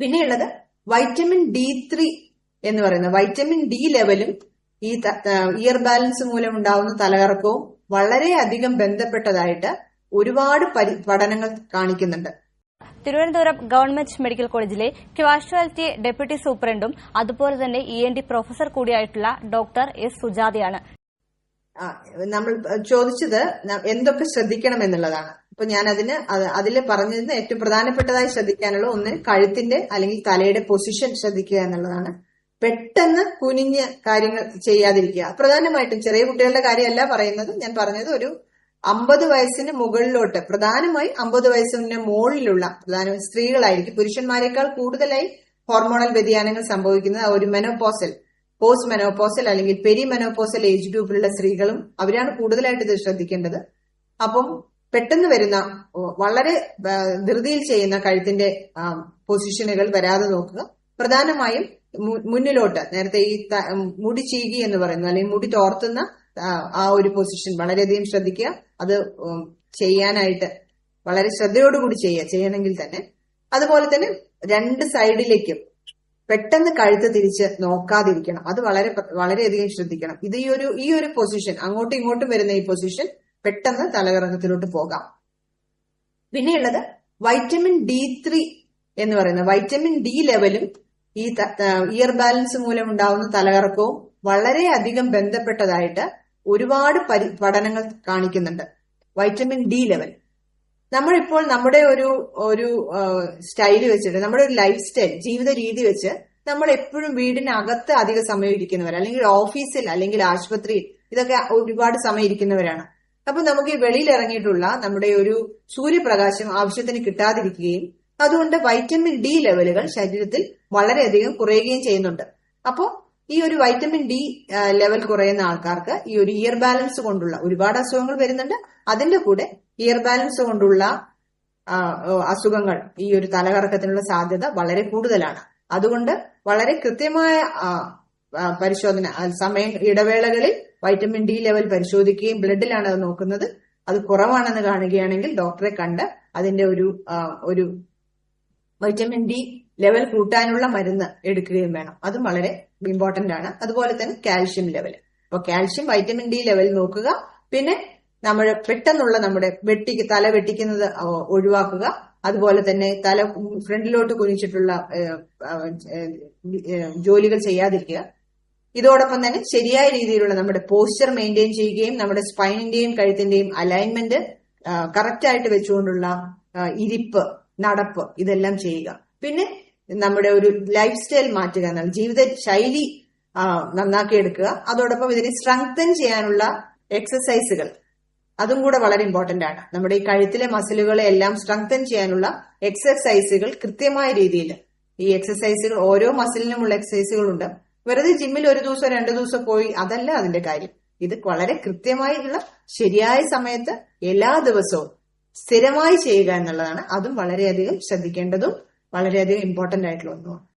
പിന്നെയുള്ളത് vitamin D three എന്ന് പറയുന്നത് വൈറ്റമിൻ ഡി ലെവലും ഈ ഇയർ ബാലൻസ് മൂലം ഉണ്ടാവുന്ന തലകറക്കവും വളരെയധികം ബന്ധപ്പെട്ടതായിട്ട് ഒരുപാട് പഠനങ്ങൾ കാണിക്കുന്നുണ്ട്. തിരുവനന്തപുരം ഗവൺമെന്റ് മെഡിക്കൽ കോളേജിലെ ക്യാഷ്വാലിറ്റി ഡെപ്യൂട്ടി സൂപ്രണ്ടും അതുപോലെ തന്നെ ഇ എൻ ഡി പ്രൊഫസർ കൂടിയായിട്ടുള്ള ഡോക്ടർ എസ് സുജാതയാണ്. നമ്മൾ ചോദിച്ചത് എന്തൊക്കെ ശ്രദ്ധിക്കണം എന്നുള്ളതാണ്. അപ്പൊ ഞാൻ അതിന് അതിൽ പറഞ്ഞതിന് ഏറ്റവും പ്രധാനപ്പെട്ടതായി ശ്രദ്ധിക്കാനുള്ള ഒന്ന് കഴുത്തിന്റെ അല്ലെങ്കിൽ തലയുടെ പൊസിഷൻ ശ്രദ്ധിക്കുക എന്നുള്ളതാണ്. പെട്ടെന്ന് കുനിഞ്ഞ് കാര്യങ്ങൾ ചെയ്യാതിരിക്കുക. പ്രധാനമായിട്ടും ചെറിയ കുട്ടികളുടെ കാര്യമല്ല പറയുന്നത്. ഞാൻ പറഞ്ഞത് ഒരു അമ്പത് വയസ്സിന് മുകളിലോട്ട് പ്രധാനമായി അമ്പത് വയസ്സിന് മുകളിലുള്ള പ്രധാന സ്ത്രീകളായിരിക്കും. പുരുഷന്മാരെക്കാൾ കൂടുതലായി ഹോർമോണൽ വ്യതിയാനങ്ങൾ സംഭവിക്കുന്നത് ഒരു മെനോപോസൽ. പോസ്റ്റ് മെനോപോസൽ അല്ലെങ്കിൽ പെരി മെനോപോസൽ ഏജ് ഗ്രൂപ്പിലുള്ള സ്ത്രീകളും അവരാണ് കൂടുതലായിട്ട് ഇത് ശ്രദ്ധിക്കേണ്ടത്. അപ്പം പെട്ടെന്ന് വരുന്ന വളരെ ധൃതിയിൽ ചെയ്യുന്ന കഴുത്തിന്റെ പൊസിഷനുകൾ വരാതെ നോക്കുക. പ്രധാനമായും മുന്നിലോട്ട് നേരത്തെ ഈ മുടി ചീകി എന്ന് പറയുന്നു അല്ലെങ്കിൽ മുടി തോർത്തുന്ന ആ ഒരു പൊസിഷൻ വളരെയധികം ശ്രദ്ധിക്കുക. അത് ചെയ്യാനായിട്ട് വളരെ ശ്രദ്ധയോടുകൂടി ചെയ്യുക ചെയ്യണമെങ്കിൽ തന്നെ. അതുപോലെ തന്നെ രണ്ട് സൈഡിലേക്കും പെട്ടെന്ന് കഴുത്ത് തിരിച്ച് നോക്കാതിരിക്കണം. അത് വളരെ വളരെയധികം ശ്രദ്ധിക്കണം. ഇത് ഈ ഒരു ഈ ഒരു പൊസിഷൻ അങ്ങോട്ടും ഇങ്ങോട്ടും വരുന്ന ഈ പൊസിഷൻ പെട്ടെന്ന് തലകറക്കത്തിലോട്ട് പോകാം. പിന്നെയുള്ളത് വൈറ്റമിൻ ഡി ത്രീ എന്ന് പറയുന്നത് വൈറ്റമിൻ ഡി ലെവലും ഈ ഇയർ ബാലൻസ് മൂലം ഉണ്ടാവുന്ന തലകറക്കവും വളരെയധികം ബന്ധപ്പെട്ടതായിട്ട് ഒരുപാട് പഠനങ്ങൾ കാണിക്കുന്നുണ്ട്. വൈറ്റമിൻ ഡി ലെവൽ നമ്മളിപ്പോൾ നമ്മുടെ ഒരു ഒരു സ്റ്റൈൽ വെച്ചിട്ട് നമ്മുടെ ഒരു ലൈഫ് സ്റ്റൈൽ ജീവിത രീതി വെച്ച് നമ്മൾ എപ്പോഴും വീടിനകത്ത് അധിക സമയം ഇരിക്കുന്നവർ അല്ലെങ്കിൽ ഓഫീസിൽ അല്ലെങ്കിൽ ആശുപത്രിയിൽ ഇതൊക്കെ ഒരുപാട് സമയം ഇരിക്കുന്നവരാണ്. അപ്പൊ നമുക്ക് വെളിയിൽ ഇറങ്ങിയിട്ടുള്ള നമ്മുടെ ഒരു സൂര്യപ്രകാശം ആവശ്യത്തിന് കിട്ടാതിരിക്കുകയും അതുകൊണ്ട് വൈറ്റമിൻ ഡി ലെവലുകൾ ശരീരത്തിൽ വളരെയധികം കുറയുകയും ചെയ്യുന്നുണ്ട്. അപ്പോൾ ഈ ഒരു വൈറ്റമിൻ ഡി ലെവൽ കുറയുന്ന ആൾക്കാർക്ക് ഈ ഒരു ഇയർ ബാലൻസ് കൊണ്ടുള്ള ഒരുപാട് അസുഖങ്ങൾ വരുന്നുണ്ട്. അതിന്റെ കൂടെ ഇയർ ബാലൻസ് കൊണ്ടുള്ള അസുഖങ്ങൾ ഈ ഒരു തലകറക്കത്തിനുള്ള സാധ്യത വളരെ കൂടുതലാണ്. അതുകൊണ്ട് വളരെ കൃത്യമായ പരിശോധന സമയം ഇടവേളകളിൽ വൈറ്റമിൻ ഡി ലെവൽ പരിശോധിക്കുകയും ബ്ലഡിലാണ് അത് നോക്കുന്നത്. അത് കുറവാണെന്ന് കാണുകയാണെങ്കിൽ ഡോക്ടറെ കണ്ട് അതിന്റെ ഒരു ഒരു വൈറ്റമിൻ ഡി ലെവൽ കൂട്ടാനുള്ള മരുന്ന് എടുക്കുകയും വേണം. അതും വളരെ ഇമ്പോർട്ടന്റ് ആണ്. അതുപോലെ തന്നെ കാൽഷ്യം ലെവൽ അപ്പൊ കാൽഷ്യം വൈറ്റമിൻ ഡി ലെവൽ നോക്കുക. പിന്നെ നമ്മൾ പെട്ടെന്നുള്ള നമ്മുടെ വെട്ടി തല വെട്ടിക്കുന്നത് ഒഴിവാക്കുക. അതുപോലെ തന്നെ തല ഫ്രണ്ടിലോട്ട് കുനിച്ചിട്ടുള്ള ജോലികൾ ചെയ്യാതിരിക്കുക. ഇതോടൊപ്പം തന്നെ ശരിയായ രീതിയിലുള്ള നമ്മുടെ പോസ്ചർ മെയിന്റെയിൻ ചെയ്യുകയും നമ്മുടെ സ്പൈനിന്റെയും കഴുത്തിന്റെയും അലൈൻമെന്റ് കറക്റ്റ് ആയിട്ട് വെച്ചുകൊണ്ടുള്ള ഇരിപ്പ് നടപ്പ്. ഇതെല്ലാം ചെയ്യുക. പിന്നെ നമ്മുടെ ഒരു ലൈഫ് സ്റ്റൈൽ മാറ്റുക എന്നാണ്. ജീവിത ശൈലി നന്നാക്കി എടുക്കുക. അതോടൊപ്പം ഇതിനെ സ്ട്രെങ്തൻ ചെയ്യാനുള്ള എക്സസൈസുകൾ അതും കൂടെ വളരെ ഇമ്പോർട്ടന്റ് ആണ്. നമ്മുടെ ഈ കഴുത്തിലെ മസിലുകളെ എല്ലാം സ്ട്രെങ്തൻ ചെയ്യാനുള്ള എക്സസൈസുകൾ കൃത്യമായ രീതിയിൽ. ഈ എക്സസൈസുകൾ ഓരോ മസിലിനുമുള്ള എക്സസൈസുകളുണ്ട് വെറുതെ ജിമ്മിൽ ഒരു ദിവസം രണ്ടു ദിവസം പോയി അതല്ല അതിന്റെ കാര്യം. ഇത് വളരെ കൃത്യമായിട്ടുള്ള ശരിയായ സമയത്ത് എല്ലാ ദിവസവും സ്ഥിരമായി ചെയ്യുക എന്നുള്ളതാണ്. അതും വളരെയധികം ശ്രദ്ധിക്കേണ്ടതും വളരെയധികം ഇമ്പോർട്ടന്റ് ആയിട്ടുള്ള ഒന്നുമാണ്.